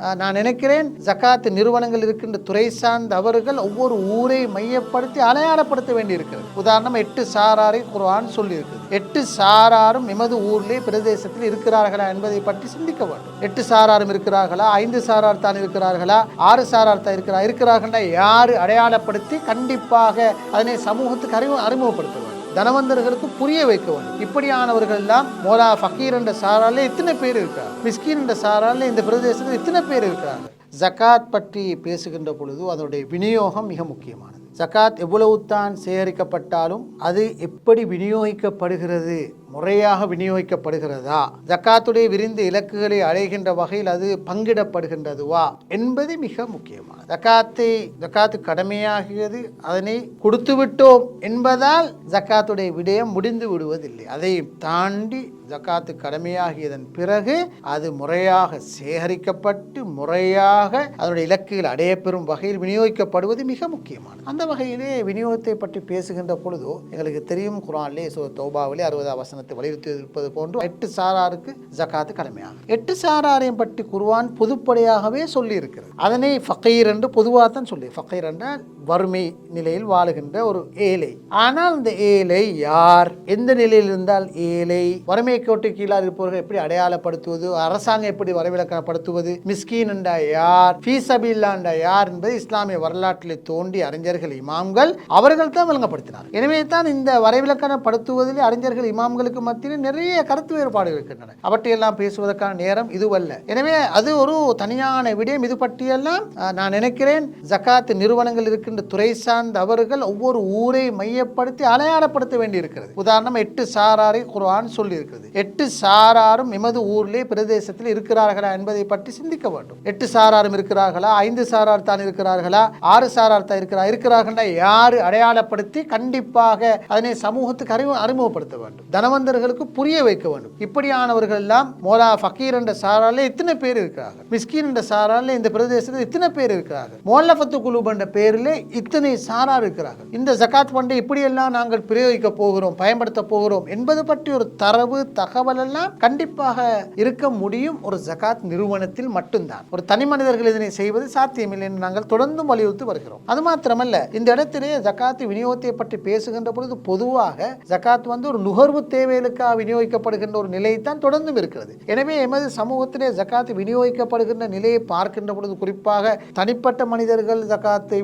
நான் நினைக்கிறேன் ஜக்காத்து நிறுவனங்கள் இருக்கின்ற துறை சார்ந்த அவர்கள் ஒவ்வொரு ஊரை மையப்படுத்தி அடையாளப்படுத்த வேண்டியிருக்கிறது. உதாரணம் எட்டு சாராரை குர்ஆன் சொல்லியிருக்கிறது. எட்டு சாராரும் எமது ஊரிலே பிரதேசத்தில் இருக்கிறார்களா என்பதை பற்றி சிந்திக்க வேண்டும். எட்டு சாராரும் இருக்கிறார்களா? ஐந்து சாரார் தான் இருக்கிறார்களா? ஆறு சாரார் தான் இருக்கிறா? இருக்கிறார்களா? யாரு அடையாளப்படுத்தி கண்டிப்பாக அதனை சமூகத்துக்கு அறிவு அறிமுகப்படுத்த தனவந்தர்களுக்கு புரிய வைக்க வேண்டும். இப்படியானவர்கள் எல்லாம் மோலா ஃபக்கீர் என்ற சாரால எத்தனை பேர் இருக்கார் மிஸ்கின் என்ற சாரால இந்த பிரதேசத்தில் எத்தனை பேர் இருக்காங்க. ஜகாத் பற்றி பேசுகின்ற பொழுது அதனுடைய விநியோகம் மிக முக்கியமானது. ஜகாத் எவ்வளவு தான் சேகரிக்கப்பட்டாலும் அது எப்படி விநியோகிக்கப்படுகிறது முறையாக விநியோகிக்கப்படுகிறதா? ஜக்காத்துடைய விரிந்து இலக்குகளை அடைகின்ற வகையில் அது பங்கிடப்படுகின்றதுவா? என்பது மிக முக்கியமான ஜக்காத்தை ஜக்காத்து கடமையாகியது அதனை கொடுத்து விட்டோம் என்பதால் ஜக்காத்துடைய விடயம் முடிந்து விடுவதில்லை. அதை தாண்டி ஜக்காத்து கடமையாகியதன் பிறகு அது முறையாக சேகரிக்கப்பட்டு முறையாக அதனுடைய இலக்குகள் அடையப்பெறும் வகையில் விநியோகிக்கப்படுவது மிக முக்கியமானது. அந்த வகையிலே விநியோகத்தை பற்றி பேசுகின்ற பொழுதோ எங்களுக்கு தெரியும் குரான்லே சோ தௌபாவிலே அறுபது வசனத்தை வலியுறுத்தி இருப்பது போன்று எட்டு சாராருக்கு ஜக்காத்து கடமையாகும் எட்டு சாராரையும் பற்றி குர்வான் பொதுப்படையாகவே சொல்லி இருக்கிறது அதனை ஃபக்கீர் என்று பொதுவாக தான் சொல்லி ஃபக்கீர் என்றால் வறுமை நிலையில் வாழுகின்ற ஒரு ஏழை. ஆனால் இந்த ஏழை யார்? எந்த நிலையில் இருந்தால் ஏழை? வறுமை கோட்டு கீழாக இருப்பவர்கள் எப்படி அடையாளப்படுத்துவது? அரசாங்கம் எப்படி வரவிலக்கணப்படுத்துவது? மிஸ்கீன் என்றா யார்? ஃபீசபில்லாண்டா யார் என்பது இஸ்லாமிய வரலாற்றில் தோண்டி அறிஞர்கள் இமாம்கள் அவர்கள் தான் விளங்கப்படுத்தினார் எனவே தான் இந்த வரைவிலக்கணப்படுத்துவதில் அறிஞர்கள் இமாம்களுக்கு மத்தியில் நிறைய கருத்து வேறுபாடுகள் இருக்கின்றன. அவற்றையெல்லாம் பேசுவதற்கான நேரம் இதுவல்ல. எனவே அது ஒரு தனியான விடயம். இது பற்றியெல்லாம் நான் நினைக்கிறேன். ஜக்காத் நிறுவனங்கள் இருக்கின்ற துறை சார்ந்த அவர்கள் ஒவ்வொரு ஊரை மையப்படுத்தி அடையாளப்படுத்த வேண்டியிருக்கிறது. உதாரணம் எட்டு சாராரை குர்ஆன் சொல்லியிருக்கிறது. எட்டு சாராரும் எமது ஊரிலே பிரதேசத்தில் இருக்கிறார்களா என்பதை பற்றி சிந்திக்க வேண்டும். எட்டு சாராரும் இருக்கிறார்களா? ஐந்து சாரார் தான் இருக்கிறார்களா? ஆறு சாரார் தான் இருக்கிறா இருக்கிறார்களா யாரு அடையாளப்படுத்தி கண்டிப்பாக அதனை சமூகத்துக்கு அறிவு அறிமுகப்படுத்த வேண்டும். தனவந்தர்களுக்கு புரிய வைக்க வேண்டும். இப்படியானவர்கள் எல்லாம் மோலா ஃபக்கீர் என்ற சாரால எத்தனை பேர் இருக்கிறார்கள். மிஸ்கின் என்ற சாரால இந்த பிரதேசத்தில் எத்தனை பேர் இருக்கிறார்கள். மோல்லபத்து குழு என்ற பேரிலே இத்தனை சாரார் இருக்கிறார்கள். இந்த ஜகாத் ஃபண்டை இப்படியெல்லாம் நாங்கள் பிரயோகிக்க போகிறோம் பயன்படுத்த போகிறோம் என்பது பற்றி ஒரு தரவு தகவல் எல்லாம் கண்டிப்பாக இருக்க முடியும். ஒரு ஜகாத் நிறுவனத்தில் மட்டும்தான். ஒரு தனி மனிதர்கள் இதனை செய்வது சாத்தியமில்லை என்று நாங்கள் தொடர்ந்தும் வலியுறுத்தி வருகிறோம். அது மாத்திரமல்ல இந்த இடத்திலே ஜக்காத்து விநியோகத்தை பற்றி பேசுகின்ற பொழுது பொதுவாக ஜகாத் வந்து ஒரு நுகர்வு தேவைகளுக்காக விநியோகிக்கப்படுகின்ற ஒரு நிலை தான் தொடர்ந்தும் இருக்கிறது. எனவே எமது சமூகத்திலே ஜக்காத்து விநியோகிக்கப்படுகின்ற நிலையை பார்க்கின்ற பொழுது குறிப்பாக தனிப்பட்ட மனிதர்கள் ஜகாத்தை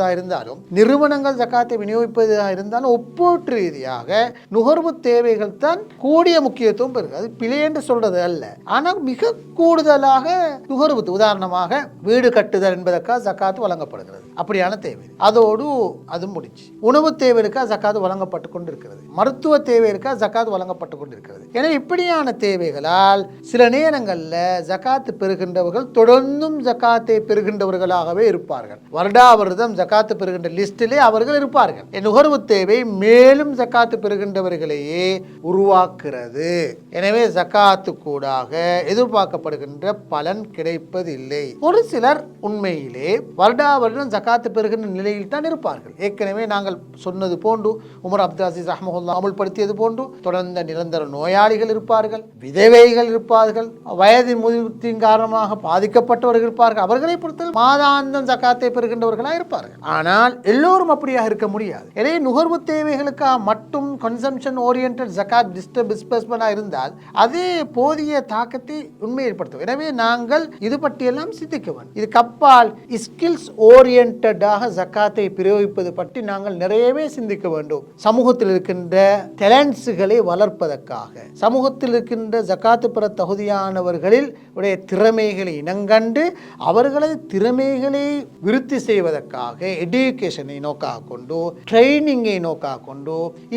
விநியோகிப்பதாக இருந்தாலும் நிறுவனங்கள் ஜக்காத்தை விநியோகிப்பதாக இருந்தாலும் ஒப்பீட்டு ரீதியாக நுகர்வு தேவைகள் தான் கூடிய முக்கியத்துவம் பெறுது. அது பிழை என்று சொல்றது அல்ல. ஆனால் மிக கூடுதலாக நுகர்வு உதாரணமாக வீடு கட்டுதல் என்பதற்காக ஜக்காத்து வழங்கப்படுகிறது. அப்படியான தேவை. அதோடு அது முடிச்சு உணவு தேவைகளுக்காக ஜக்காத்து வழங்கப்பட்டு கொண்டிருக்கிறது. மருத்துவ தேவைகளுக்காக ஜக்காத்து வழங்கப்பட்டு கொண்டிருக்கிறது. எனவே இப்படியான தேவைகளால் சில நேரங்களில் ஜக்காத்து பெறுகின்றவர்கள் தொடர்ந்தும் ஜக்காத்தை பெறுகின்றவர்களாகவே இருப்பார்கள். வருடா வருடம் ஜக்காத்து பெறுகின்ற லிஸ்டிலே அவர்கள் இருப்பார்கள். நுகர்வு தேவை மேலும் ஜக்காத்து பெறுகின்றவர்களையே உருவாக்குறது எனவே ஜக்காத்து கூடாக எதிர்பார்க்கப்படுகின்ற பலன் கிடைப்பதில்லை. ஒரு சிலர் உண்மையிலே வருடா வருடம் ஜக்காத்து பெறுகின்ற நிலையில் தான் இருப்பார்கள். ஏற்கனவே நாங்கள் சொன்னது போன்று உமர் அப்துல் அசீஸ் அஹமதுல்லா அமுல்படுத்தியது போன்று தொடர்ந்த நிரந்தர நோயாளிகள் இருப்பார்கள் விதவைகள் இருப்பார்கள் வயது முதிர்த்தின் காரணமாக பாதிக்கப்பட்டவர்கள் இருப்பார்கள். அவர்களை பொறுத்தவரை மாதாந்தம் ஜக்காத்தை பெறுகின்றவர்களாக இருப்பார்கள். ஆனால் எல்லோரும் அப்படியாக இருக்க முடியாது. எனவே நுகர்வு தேவைகளுக்காக மட்டும் கன்சம்ஷன் ஓரியன்ட் ஜக்காத் டிஸ்டர்ப் டிஸ்பர்ஸ்மெண்டாக இருந்தால் அது போதிய தாக்கத்தை உண்மை ஏற்படுத்தும். எனவே நாங்கள் இது பற்றியெல்லாம் சிந்திக்க வேண்டும். இது கப்பால் ஸ்கில்ஸ் ஓரியன்டாக ஜக்காத்தை பிரயோகிப்பது பற்றி நாங்கள் நிறையவே சிந்திக்க வேண்டும். சமூகத்தில் இருக்கின்ற டேலண்ட்ஸுகளை வளர்ப்பதற்காக. சமூகத்தில் இருக்கின்ற ஜக்காத்து பெற தகுதியானவர்களில் உடைய திறமைகளை இனங்கண்டு அவர்களது திறமைகளை விருத்தி செய்வதற்காக. எடுகேஷனை நோக்காக கொண்டு ட்ரைனிங்கை நோக்காக கொண்டு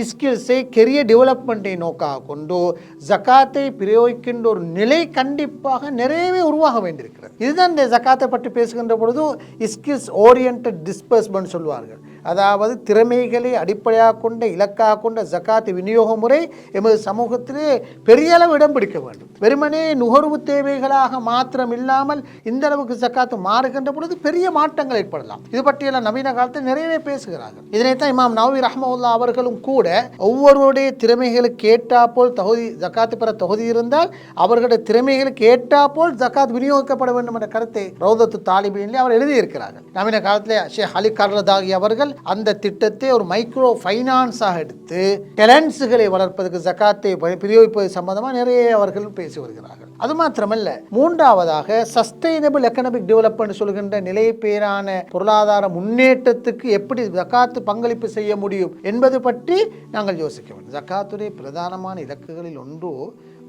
ஸ்கில்ஸை கெரியர் டெவலப்மெண்ட்டை நோக்காக கொண்டு ஜக்காத்தை பிரயோகிக்கின்ற ஒரு நிலை கண்டிப்பாக நிறையவே உருவாக வேண்டியிருக்கிறது. இதுதான் இந்த ஜக்காத்தை பற்றி பேசுகின்ற பொழுது ஸ்கில்ஸ் ஓரியன்ட் டிஸ்பர்ஸ்மெண்ட் சொல்வார்கள் அதாவது திறமைகளை அடிப்படையாக கொண்ட இலக்காக கொண்ட ஜக்காத்து விநியோக முறை எமது சமூகத்திலே பெரிய அளவு இடம் பிடிக்க வேண்டும். வெறுமனே நுகர்வு தேவைகளாக மாத்திரம் இல்லாமல் இந்த அளவுக்கு ஜக்காத்து மாறுகின்ற பொழுது பெரிய மாற்றங்கள் ஏற்படலாம். இது பற்றியெல்லாம் நவீன காலத்தில் நிறையவே பேசுகிறார்கள். இதனைத்தான் இமாம் நவி ரஹமவுல்லா அவர்களும் கூட ஒவ்வொருவருடைய திறமைகளுக்கு ஏற்றாப்போல் தகுதி ஜக்காத்து பெற தகுதி இருந்தால் அவர்களுடைய திறமைகளுக்கு ஏற்றாப்போல் ஜக்காத் விநியோகிக்கப்பட வேண்டும் என்ற கருத்தை ரௌதத்து தாலிபின்லே அவர் எழுதியிருக்கிறார்கள். நவீன காலத்திலே ஷேக் அலி கர்லதாகி அவர்கள் அந்த திட்டத்தை ஒரு மைக்ரோ ஃபைனான்ஸாக எடுத்து டெலன்ஸுகளை வளர்ப்பதற்கு ஜக்காத்தை பிரயோகிப்பது சம்பந்தமாக நிறைய அவர்கள் பேசி வருகிறார்கள். அது மாத்திரமல்ல மூன்றாவதாக சஸ்டைனபிள் எக்கனாமிக் டெவலப்மெண்ட் சொல்கின்ற நிலை பேரான பொருளாதார முன்னேற்றத்துக்கு எப்படி ஜக்காத்து பங்களிப்பு செய்ய முடியும் என்பது பற்றி நாங்கள் யோசிக்க வேண்டும். ஜக்காத்துடைய பிரதானமான இலக்குகளில் ஒன்று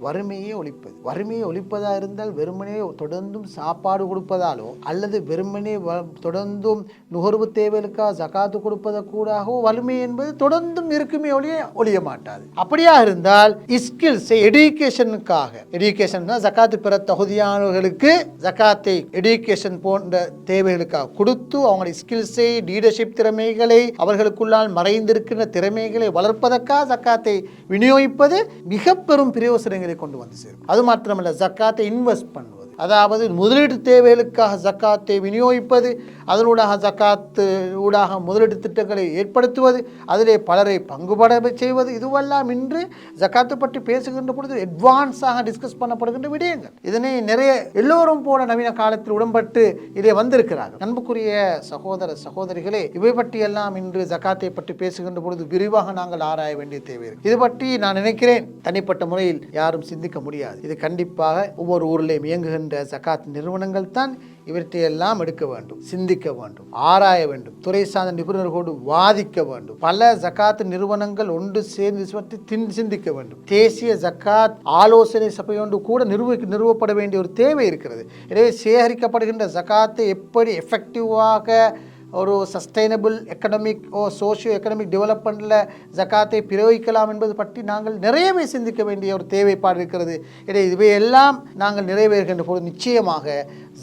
வறுமையே ஒழிப்பது. வறுமையை ஒழிப்பதாக இருந்தால் வெறுமனே தொடர்ந்தும் சாப்பாடு கொடுப்பதாலோ அல்லது வெறுமனே வ தொடர்ந்தும் நுகர்வு தேவைகளுக்காக ஜக்காத்து கொடுப்பதை கூடாகவோ வறுமை என்பது தொடர்ந்தும் இருக்குமே ஒழிய ஒழிய மாட்டாது. அப்படியா இருந்தால் ஸ்கில்ஸ் எடுகேஷனுக்காக எடுகேஷன் தான் ஜக்காத்து பெற தகுதியானவர்களுக்கு ஜக்காத்தை எடுக்கேஷன் போன்ற தேவைகளுக்காக கொடுத்து அவங்களுடைய ஸ்கில்ஸை லீடர்ஷிப் திறமைகளை அவர்களுக்குள்ளால் மறைந்திருக்கின்ற திறமைகளை வளர்ப்பதற்காக ஜக்காத்தை விநியோகிப்பது மிக பெரும் பிரயோசனங்களை கொண்டு வந்து சேரும் அது மாத்திரமல்ல ஜக்காத்தை இன்வெஸ்ட் பண்ணும் அதாவது முதலீட்டு தேவைகளுக்காக ஜக்காத்தை விநியோகிப்பது அதனூடாக ஜக்காத்து ஊடாக முதலீட்டு திட்டங்களை ஏற்படுத்துவது அதிலே பலரை பங்குபட செய்வது இதுவெல்லாம் இன்று ஜக்காத்து பற்றி பேசுகின்ற பொழுது அட்வான்ஸாக டிஸ்கஸ் பண்ணப்படுகின்ற விடயங்கள். இதனை நிறைய எல்லோரும் போல நவீன காலத்தில் உடன்பட்டு இதை வந்திருக்கிறார்கள். அன்புக்குரிய சகோதர சகோதரிகளே இவை பற்றியெல்லாம் இன்று ஜக்காத்தை பற்றி பேசுகின்ற பொழுது விரிவாக நாங்கள் ஆராய வேண்டிய தேவை இது பற்றி நான் நினைக்கிறேன் தனிப்பட்ட முறையில் யாரும் சிந்திக்க முடியாது. இது கண்டிப்பாக ஒவ்வொரு ஊரிலேயும் இயங்குகின்ற ஜக்காத் நிறுவனங்கள் தான் இவற்றையெல்லாம் எடுக்க வேண்டும் சிந்திக்க வேண்டும் ஆராய வேண்டும் துறை சார்ந்த நிபுணர்களோடு வாதிக்க வேண்டும். பல ஜக்காத் நிறுவனங்கள் ஒன்று சேர்ந்து பற்றி தின் சிந்திக்க வேண்டும். தேசிய ஜக்காத் ஆலோசனை சபையொன்று கூட நிறுவ நிறுவப்பட வேண்டிய ஒரு தேவை இருக்கிறது. எனவே சேகரிக்கப்படுகின்ற ஜக்காத்தை எப்படி எஃபெக்டிவாக ஒரு சஸ்டைனபிள் எக்கனமிக் ஓ சோஷியோ எக்கனமிக் டெவலப்மெண்ட்டில் ஜக்காத்தை பிரயோகிக்கலாம் என்பது பற்றி நாங்கள் நிறையவே சிந்திக்க வேண்டிய ஒரு தேவைப்பாடு இருக்கிறது. எனவே இவையெல்லாம் நாங்கள் நிறைவேறுகின்ற பொழுது நிச்சயமாக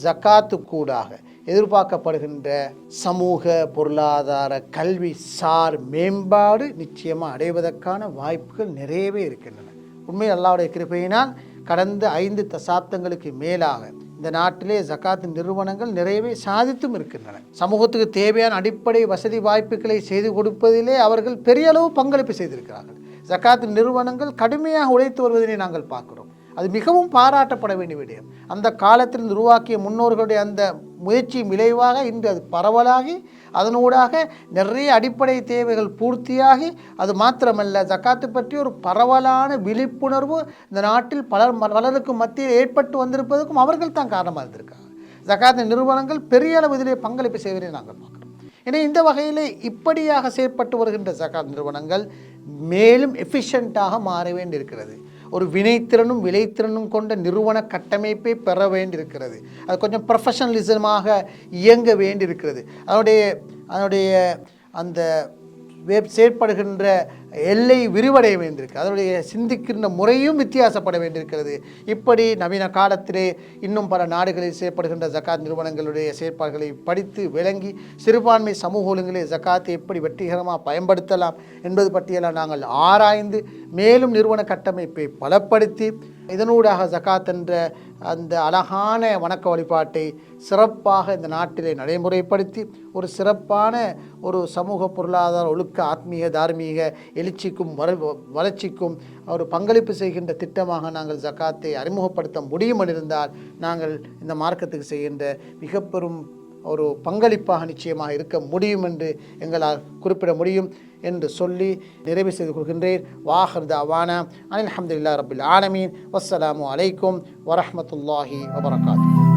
ஜக்காத்து கூடாக எதிர்பார்க்கப்படுகின்ற சமூக பொருளாதார கல்வி சார் மேம்பாடு நிச்சயமாக அடைவதற்கான வாய்ப்புகள் நிறையவே இருக்கின்றன. உண்மை அல்லாவுடைய கிருபையினால் கடந்த ஐந்து தசாப்தங்களுக்கு மேலாக இந்த நாட்டிலே ஜக்காத் நிறுவனங்கள் நிறையவே சாதித்தும் இருக்கின்றன. சமூகத்துக்கு தேவையான அடிப்படை வசதி வாய்ப்புகளை செய்து கொடுப்பதிலே அவர்கள் பெரிய அளவு பங்களிப்பு செய்திருக்கிறார்கள். ஜக்காத் நிறுவனங்கள் கடுமையாக உழைத்து வருவதனை நாங்கள் பார்க்கிறோம். அது மிகவும் பாராட்டப்பட வேண்டிய விடயம். அந்த காலத்தில் உருவாக்கிய முன்னோர்களுடைய அந்த முயற்சி விளைவாக இன்று அது பரவலாகி அதனூடாக நிறைய அடிப்படை தேவைகள் பூர்த்தியாகி அது மாத்திரமல்ல ஜக்காத்து பற்றி ஒரு பரவலான விழிப்புணர்வு இந்த நாட்டில் பலர் பலருக்கு மத்தியில் ஏற்பட்டு வந்திருப்பதற்கும் அவர்கள் தான் காரணமாக இருந்திருக்காங்க. ஜக்காத்து நிறுவனங்கள் பெரிய அளவு இதிலே பங்களிப்பு செய்வதை நாங்கள் பார்க்குறோம். ஏன்னா இந்த வகையில் இப்படியாக செயற்பட்டு வருகின்ற ஜக்காத் நிறுவனங்கள் மேலும் எஃபிஷியண்ட்டாக மாற வேண்டியிருக்கிறது. ஒரு வினைத்திறனும் விளைத்திறனும் கொண்ட நிறுவன கட்டமைப்பை பெற வேண்டியிருக்கிறது. அது கொஞ்சம் ப்ரொஃபஷனலிசமாக இயங்க வேண்டியிருக்கிறது. அதனுடைய அதனுடைய அந்த வெப் செயற்படுகின்ற எல்லை விரிவடைய வேண்டியிருக்கு. அதனுடைய சிந்திக்கின்ற முறையும் வித்தியாசப்பட வேண்டியிருக்கிறது. இப்படி நவீன காலத்திலே இன்னும் பல நாடுகளில் செயற்படுகின்ற ஜக்காத் நிறுவனங்களுடைய செயற்பாடுகளை படித்து விளங்கி சிறுபான்மை சமூக ஒழுங்கிலே ஜக்காத்தை எப்படி வெற்றிகரமாக பயன்படுத்தலாம் என்பது பற்றியெல்லாம் நாங்கள் ஆராய்ந்து மேலும் நிறுவன கட்டமைப்பை பலப்படுத்தி இதனூடாக ஜக்காத் என்ற அந்த அழகான வணக்க வழிபாட்டை சிறப்பாக இந்த நாட்டிலே நடைமுறைப்படுத்தி ஒரு சிறப்பான ஒரு சமூக பொருளாதார ஒழுக்க ஆத்மீக தார்மீக எழுச்சிக்கும் வர வளர்ச்சிக்கும் ஒரு பங்களிப்பு செய்கின்ற திட்டமாக நாங்கள் ஜக்காத்தை அறிமுகப்படுத்த முடியும் என்றிருந்தால் நாங்கள் இந்த மார்க்கத்துக்கு செய்கின்ற மிக பெரும் ஒரு பங்களிப்பாக நிச்சயமாக இருக்க முடியும் என்று எங்களால் குறிப்பிட முடியும். என்று சொல்லி நிறைவு செய்து கொள்கின்றேன் வாஹர் தாவானா அனில் அஹமதுல்லா ரபில் ஆலமீன் வஸ்ஸலாமு அலைக்கும் வரஹமத்துல்லாஹி வபரகாத்து